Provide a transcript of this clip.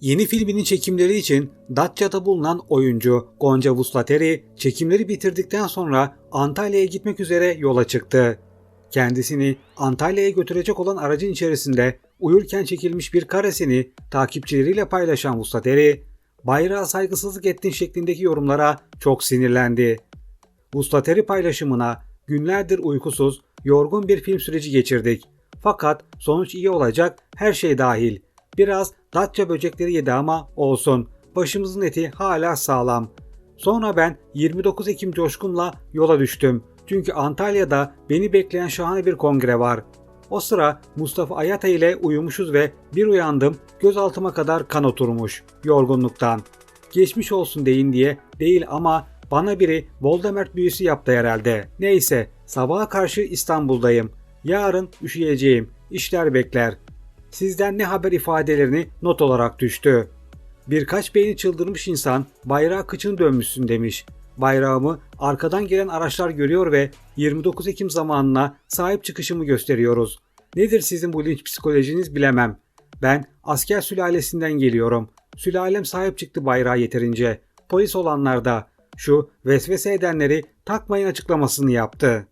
Yeni filminin çekimleri için Datça'da bulunan oyuncu Gonca Vuslateri çekimleri bitirdikten sonra Antalya'ya gitmek üzere yola çıktı. Kendisini Antalya'ya götürecek olan aracın içerisinde uyurken çekilmiş bir karesini takipçileriyle paylaşan Vuslateri, bayrağa saygısızlık ettin şeklindeki yorumlara çok sinirlendi. Vuslateri paylaşımına günlerdir uykusuz, yorgun bir film süreci geçirdik. Fakat sonuç iyi olacak, her şey dahil. Biraz Datça böcekleri yedi ama olsun. Başımızın eti hala sağlam. Sonra ben 29 Ekim coşkumla yola düştüm. Çünkü Antalya'da beni bekleyen şahane bir kongre var. O sıra Mustafa Ayata ile uyumuşuz ve bir uyandım gözaltıma kadar kan oturmuş yorgunluktan. Geçmiş olsun deyin diye değil ama bana biri Voldemort büyüsü yaptı herhalde. Neyse sabaha karşı İstanbul'dayım. Yarın üşüyeceğim. İşler bekler. Sizden ne haber ifadelerini not olarak düştü. Birkaç beyni çıldırmış insan bayrağı kıçını dönmüşsün demiş. Bayrağımı arkadan gelen araçlar görüyor ve 29 Ekim zamanına sahip çıkışımı gösteriyoruz. Nedir sizin bu linç psikolojiniz bilemem. Ben asker sülalesinden geliyorum. Sülalem sahip çıktı bayrağı yeterince. Polis olanlar da şu vesvese edenleri takmayın açıklamasını yaptı.